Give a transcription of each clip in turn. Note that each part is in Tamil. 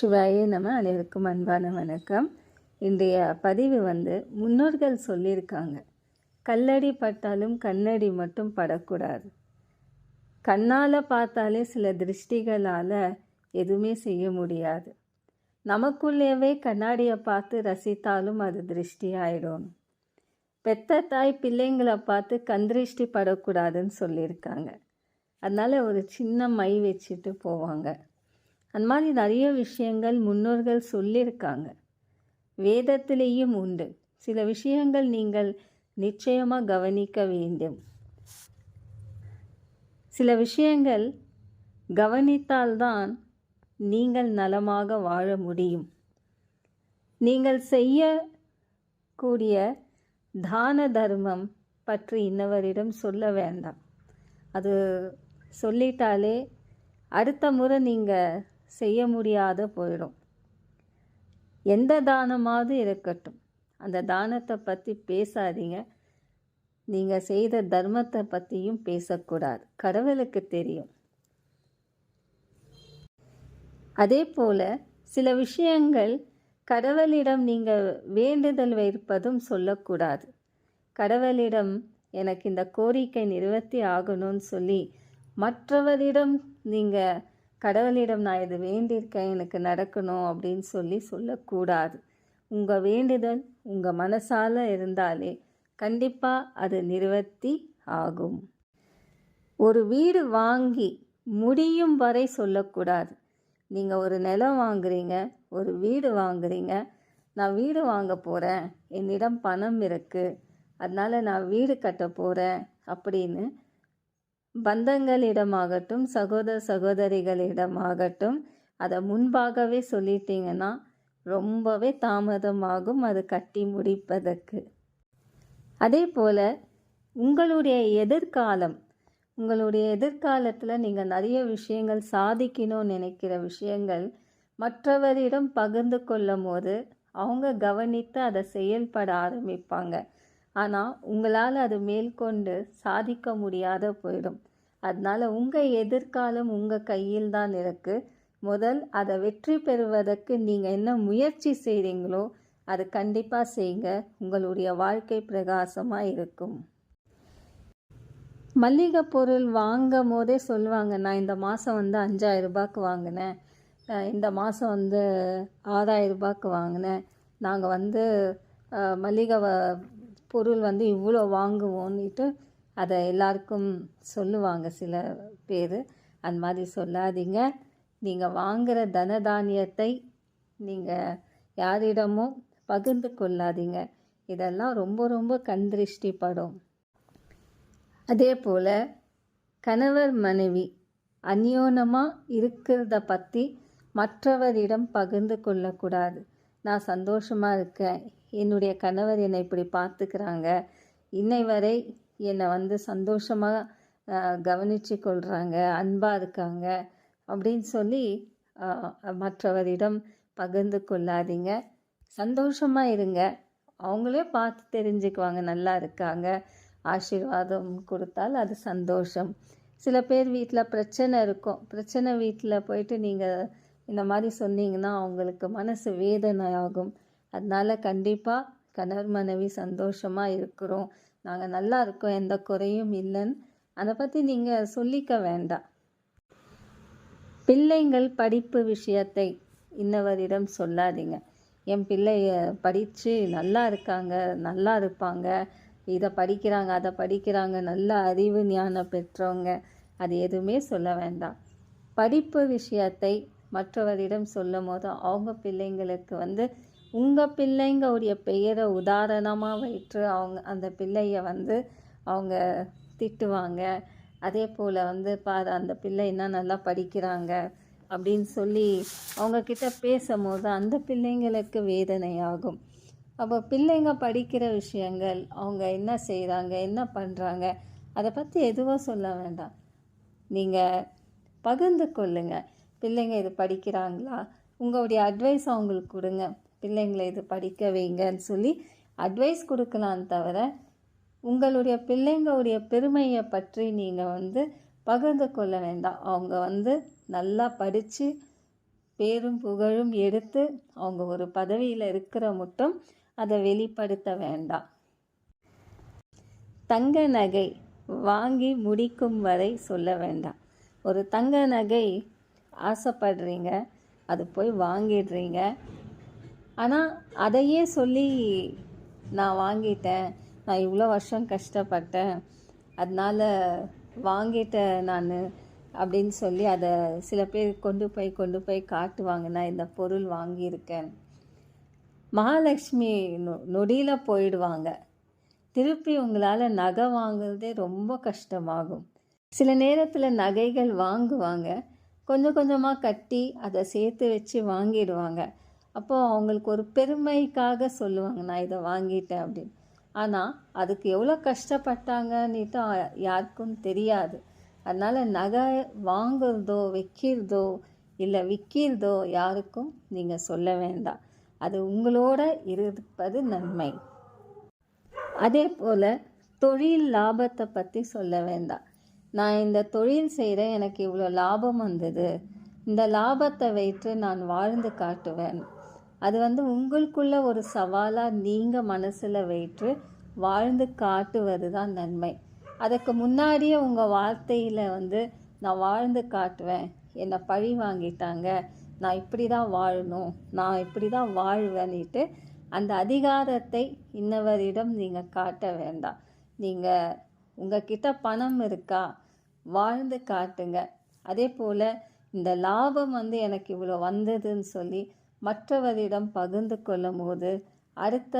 சிவாயே நம்ம அனைவருக்கும் அன்பான வணக்கம். இன்றைய பதிவு வந்து முன்னோர்கள் சொல்லியிருக்காங்க. கல்லடி பட்டாலும் கண்ணடி மட்டும் படக்கூடாது. கண்ணால் பார்த்தாலே சில திருஷ்டிகளால் எதுவுமே செய்ய முடியாது. நமக்குள்ளேயே கண்ணாடியை பார்த்து ரசித்தாலும் அது திருஷ்டி ஆயிடும் பெத்த தாய் பிள்ளைங்களை பார்த்து கந்திருஷ்டி படக்கூடாதுன்னு சொல்லியிருக்காங்க. அதனால் ஒரு சின்ன மை வச்சுட்டு போவாங்க. அந்த மாதிரி நிறைய விஷயங்கள் முன்னோர்கள் சொல்லியிருக்காங்க. வேதத்திலேயும் உண்டு. சில விஷயங்கள் நீங்கள் நிச்சயமாக கவனிக்க வேண்டும். சில விஷயங்கள் கவனித்தால்தான் நீங்கள் நலமாக வாழ முடியும். நீங்கள் செய்யக்கூடிய தான தர்மம் பற்றி இன்னவரிடம் சொல்ல வேண்டாம். அது சொல்லிட்டாலே அடுத்த முறை நீங்கள் செய்ய முடியாத போயிடும். எந்த தானமாவது இருக்கட்டும். அந்த தானத்தை பற்றி பேசாதீங்க. நீங்கள் செய்த தர்மத்தை பற்றியும் பேசக்கூடாது. கடவுளுக்கு தெரியும். அதே போல் சில விஷயங்கள் கடவுளிடம் நீங்கள் வேண்டுதல் வைப்பதும் சொல்லக்கூடாது. கடவுளிடம் எனக்கு இந்த கோரிக்கை நிறுவத்தி ஆகணும்னு சொல்லி மற்றவரிடம் நீங்கள் கடவுளிடம் நான் இது வேண்டியிருக்கேன் எனக்கு நடக்கணும் அப்படின்னு சொல்லி சொல்லக்கூடாது. உங்கள் வேண்டுதல் உங்கள் மனசால் இருந்தாலே கண்டிப்பாக அது நிறுவத்தி ஆகும். ஒரு வீடு வாங்கி முடியும் வரை சொல்லக்கூடாது. நீங்கள் ஒரு நிலம் வாங்குறீங்க ஒரு வீடு வாங்குறீங்க. நான் வீடு வாங்க போகிறேன் என்னிடம் பணம் இருக்குது அதனால் நான் வீடு கட்ட போகிறேன் அப்படின்னு பந்தங்களிடமாகட்டும் சகோதர சகோதரிகளிடமாகட்டும் அதை முன்பாகவே சொல்லிட்டீங்கன்னா ரொம்பவே தாமதமாகும் அது கட்டி முடிப்பதற்கு. அதே போல் உங்களுடைய எதிர்காலம் உங்களுடைய எதிர்காலத்தில் நீங்கள் நிறைய விஷயங்கள் சாதிக்கணும்னு நினைக்கிற விஷயங்கள் மற்றவரிடம் பகிர்ந்து கொள்ளும் போது அவங்க கவனித்து அதை செயல்பட ஆரம்பிப்பாங்க. ஆனால் உங்களால் அது மேற்கொண்டு சாதிக்க முடியாத போயிடும். அதனால் உங்கள் எதிர்காலம் உங்கள் கையில் தான் இருக்குது முதல் அதை வெற்றி பெறுவதற்கு நீங்கள் என்ன முயற்சி செய்கிறீங்களோ அது கண்டிப்பாக செய்யுங்க உங்களுடைய வாழ்க்கை பிரகாசமாக இருக்கும். மல்லிகை பொருள் வாங்கும் போதே சொல்லுவாங்க நான் இந்த மாதம் வந்து அஞ்சாயிரம் ரூபாய்க்கு வாங்கினேன். இந்த மாதம் வந்து ஆறாயிரம் ரூபாய்க்கு வாங்கினேன். நாங்கள் வந்து மல்லிகை பொருள் வந்து இவ்வளோ வாங்குவோன்னுட்டு அதை எல்லாருக்கும் சொல்லுவாங்க சில பேர். அந்த மாதிரி சொல்லாதீங்க. நீங்கள் வாங்குகிற தனதானியத்தை நீங்கள் யாரிடமும் பகிர்ந்து கொள்ளாதீங்க. இதெல்லாம் ரொம்ப ரொம்ப கண்திருஷ்டிப்படும் அதே போல் கணவர் மனைவி அந்யோனமாக இருக்கிறத பற்றி மற்றவரிடம் பகிர்ந்து கொள்ளக்கூடாது. நான் சந்தோஷமாக இருக்கேன். என்னுடைய கணவர் என்னை இப்படி பார்த்துக்கிறாங்க. இன்னை வரை என்னை வந்து சந்தோஷமாக கவனித்து கொள்கிறாங்க அன்பாக இருக்காங்க அப்படின்னு சொல்லி மற்றவரிடம் பகிர்ந்து கொள்ளாதீங்க. சந்தோஷமாக இருங்க. அவங்களே பார்த்து தெரிஞ்சுக்குவாங்க நல்லா இருக்காங்க. ஆசீர்வாதம் கொடுத்தால் அது சந்தோஷம். சில பேர் வீட்டில் பிரச்சனை இருக்கும். பிரச்சனை வீட்டில் போயிட்டு நீங்கள் இந்த மாதிரி சொன்னீங்கன்னா அவங்களுக்கு மனசு வேதனை ஆகும் அதனால் கண்டிப்பாக கணவர் மனைவி சந்தோஷமாக இருக்கிறோம். நாங்கள் நல்லா இருக்கோம். எந்த குறையும் இல்லைன்னு அதை பற்றி நீங்கள் சொல்லிக்க வேண்டாம். பிள்ளைங்கள் படிப்பு விஷயத்தை இன்னவரிடம் சொல்லாதீங்க. என் பிள்ளைய படித்து நல்லா இருக்காங்க நல்லா இருப்பாங்க. இதை படிக்கிறாங்க அதை படிக்கிறாங்க. நல்ல அறிவு ஞானம் பெற்றவங்க. அது எதுவுமே சொல்ல வேண்டாம். படிப்பு விஷயத்தை மற்றவரிடம் சொல்லும் போது அவங்க பிள்ளைங்களுக்கு வந்து உங்கள் பிள்ளைங்களுடைய பெயரை உதாரணமாக வைத்து அவங்க அந்த பிள்ளைய வந்து அவங்க திட்டுவாங்க. அதே போல் வந்து பாரு அந்த பிள்ளை என்ன நல்லா படிக்கிறாங்க. அப்படின்னு சொல்லி அவங்கக்கிட்ட பேசும்போது அந்த பிள்ளைங்களுக்கு வேதனையாகும். அப்போ பிள்ளைங்க படிக்கிற விஷயங்கள் அவங்க என்ன செய்கிறாங்க என்ன பண்ணுறாங்க அதை பற்றி எதுவும் சொல்ல வேண்டாம். நீங்கள் பகிர்ந்து கொள்ளுங்கள் பிள்ளைங்க இது படிக்கிறாங்களா? உங்களுடைய அட்வைஸ் அவங்களுக்கு கொடுங்க. பிள்ளைங்களை இது படிக்க வைங்கன்னு சொல்லி அட்வைஸ் கொடுக்கலாம் தவிர உங்களுடைய பிள்ளைங்களுடைய பெருமையை பற்றி நீங்கள் வந்து பகிர்ந்து கொள்ள வேண்டாம். அவங்க வந்து நல்லா படித்து பேரும் புகழும் எடுத்து அவங்க ஒரு பதவியில் இருக்கிற மட்டும் அதை வெளிப்படுத்த வேண்டாம். தங்க நகை வாங்கி முடிக்கும் வரை சொல்ல வேண்டாம். ஒரு தங்க நகை ஆசைப்படுறீங்க அது போய் வாங்கிடுறீங்க ஆனால் அதையே சொல்லி நான் வாங்கிட்டேன். நான் இவ்வளோ வருஷம் கஷ்டப்பட்டேன். அதனால் வாங்கிட்டேன் நான் அப்படின்னு சொல்லி அதை சில பேர் கொண்டு போய் கொண்டு போய் காட்டுவாங்க நான் இந்த பொருள் வாங்கியிருக்கேன். மகாலட்சுமி நொ நொடியில் போயிடுவாங்க. திருப்பி உங்களால் நகை வாங்குறதே ரொம்ப கஷ்டமாகும். சில நேரத்தில் நகைகள் வாங்குவாங்க. கொஞ்சம் கொஞ்சமாக கட்டி அதை சேர்த்து வச்சு வாங்கிடுவாங்க. அப்போது அவங்களுக்கு ஒரு பெருமைக்காக சொல்லுவாங்க நான் இதை வாங்கிட்டேன் அப்படின்னு. ஆனால் அதுக்கு எவ்வளோ கஷ்டப்பட்டாங்கன்னுட்டு யாருக்கும் தெரியாது. அதனால் நகை வாங்குறதோ வைக்கிறதோ இல்லை விற்கிறதோ யாருக்கும் நீங்கள் சொல்ல வேண்டாம். அது உங்களோட இருப்பது நன்மை. அதே போல் தொழில் லாபத்தை பற்றி சொல்ல வேண்டாம். நான் இந்த தொழில் செய்கிறேன் எனக்கு இவ்வளோ லாபம் வந்தது. இந்த லாபத்தை வைத்து நான் வாழ்ந்து காட்டுவேன். அது வந்து உங்களுக்குள்ள ஒரு சவாலாக நீங்கள் மனசில் வைத்து வாழ்ந்து காட்டுவது தான் நன்மை. அதுக்கு முன்னாடியே உங்கள் வார்த்தையில் வந்து நான் வாழ்ந்து காட்டுவேன். என்னை பழி வாங்கிட்டாங்க. நான் இப்படி தான் வாழணும். நான் இப்படி தான் வாழ்வேன்னுட்டு அந்த அதிகாரத்தை இன்னவரிடம் நீங்கள் காட்ட வேண்டாம். நீங்கள் உங்ககிட்ட பணம் இருக்கா? வாழ்ந்து காட்டுங்க. அதே போல் இந்த லாபம் வந்து எனக்கு இவ்வளோ வந்ததுன்னு சொல்லி மற்றவரிடம் பகிர்ந்து கொள்ளும் போது அடுத்த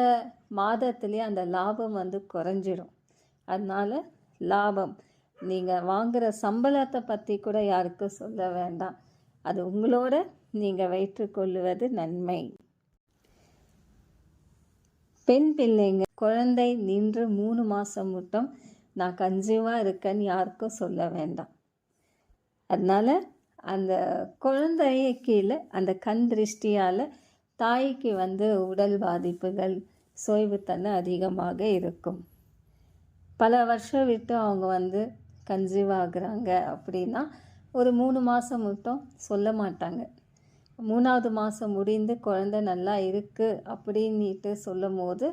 மாதத்துலேயே அந்த லாபம் வந்து குறைஞ்சிடும். அதனால் லாபம். நீங்கள் வாங்குகிற சம்பளத்தை பற்றி கூட யாருக்கும் சொல்ல வேண்டாம். அது உங்களோட நீங்கள் வைத்துக்கொள்ளுவது நன்மை. பெண் பிள்ளைங்க குழந்தை நின்று மூணு மாதம் மட்டும் நான் கன்சீவாக இருக்கேன்னு யாருக்கும் சொல்ல வேண்டாம். அதனால் அந்த குழந்தைய கீழே அந்த கண் திருஷ்டியால் தாய்க்கு வந்து உடல் பாதிப்புகள் சோய்வுத்தன்மை அதிகமாக இருக்கும். பல வருஷம் விட்டு அவங்க வந்து கன்சீவ் ஆகுறாங்க அப்படின்னா ஒரு மூணு மாதம் மட்டும் சொல்ல மாட்டாங்க. மூணாவது மாதம் முடிந்து குழந்தை நல்லா இருக்குது அப்படின்ட்டு சொல்லும் போது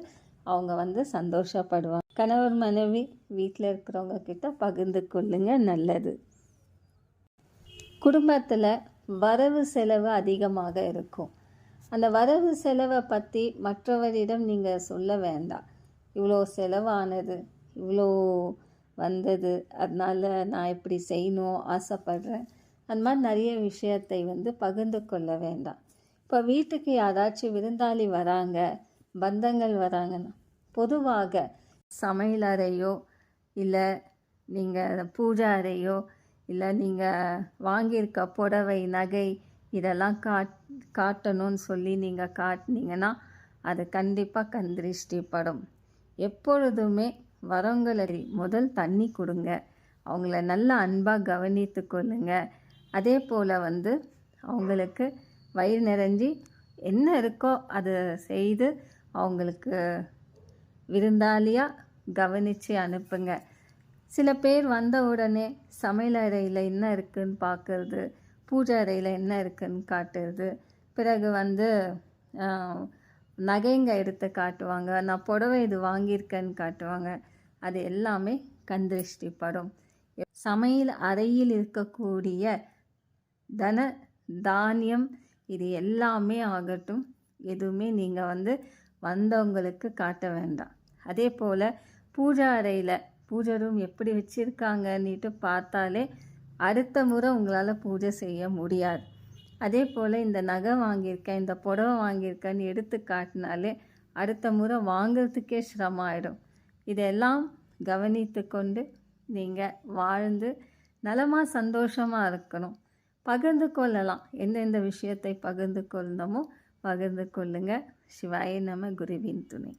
அவங்க வந்து சந்தோஷப்படுவாங்க. கணவர் மனைவி வீட்டில் இருக்கிறவங்க கிட்ட பகிர்ந்து கொள்ளுங்க நல்லது. குடும்பத்தில் வரவு செலவு அதிகமாக இருக்கும். அந்த வரவு செலவை பற்றி மற்றவரிடம் நீங்கள் சொல்ல வேண்டாம். இவ்வளோ செலவானது இவ்வளோ வந்தது அதனால் நான் இப்படி செய்யணும் ஆசைப்படுறேன். அந்த மாதிரி நிறைய விஷயத்தை வந்து பகிர்ந்து கொள்ள வேண்டாம். இப்போ வீட்டுக்கு யாராச்சும் விருந்தாளி வராங்க பந்தங்கள் வராங்கன்னா பொதுவாக சமையல் அறையோ இல்லை நீங்கள் பூஜை அறையோ இல்லை நீங்கள் வாங்கியிருக்க புடவை நகை இதெல்லாம் காட் காட்டணும்னு சொல்லி நீங்கள் காட்டினீங்கன்னா அது கண்டிப்பாக கந்திருஷ்டிப்படும் எப்பொழுதுமே வரவங்களை முதல் தண்ணி கொடுங்க. அவங்கள நல்ல அன்பாக கவனித்து கொள்ளுங்க. அதே போல் வந்து அவங்களுக்கு வயிறு நிறைஞ்சி என்ன இருக்கோ அதை செய்து அவங்களுக்கு விருந்தாளியாக கவனித்து அனுப்புங்க. சில பேர் வந்த உடனே சமையல் அறையில் என்ன இருக்குதுன்னு பார்க்கறது பூஜை அறையில் என்ன இருக்குன்னு காட்டுறது. பிறகு வந்து நகைங்க எடுத்து காட்டுவாங்க நான் புடவை இது வாங்கியிருக்கேன்னு காட்டுவாங்க. அது எல்லாமே கந்திருஷ்டி படம் சமையல் அறையில் இருக்கக்கூடிய தன தானியம் இது எல்லாமே ஆகட்டும். எதுவுமே நீங்கள் வந்து வந்தவங்களுக்கு காட்ட வேண்டாம். அதே போல் பூஜா அறையில் பூஜை ரூம் எப்படி வச்சுருக்காங்கன்னுட்டு பார்த்தாலே அடுத்த முறை உங்களால் பூஜை செய்ய முடியாது. அதே போல் இந்த நகை வாங்கியிருக்கேன் இந்த புடவை வாங்கியிருக்கேன்னு எடுத்து காட்டினாலே அடுத்த முறை வாங்கிறதுக்கே சிரமம் ஆகிடும் இதெல்லாம் கவனித்து கொண்டு நீங்கள் வாழ்ந்து நலமாக சந்தோஷமாக இருக்கணும். பகிர்ந்து கொள்ளலாம். எந்தெந்த விஷயத்தை பகிர்ந்து கொள்ளணுமோ பகிர்ந்து கொள்ளுங்கள் சிவாய நம குருவின் துணை.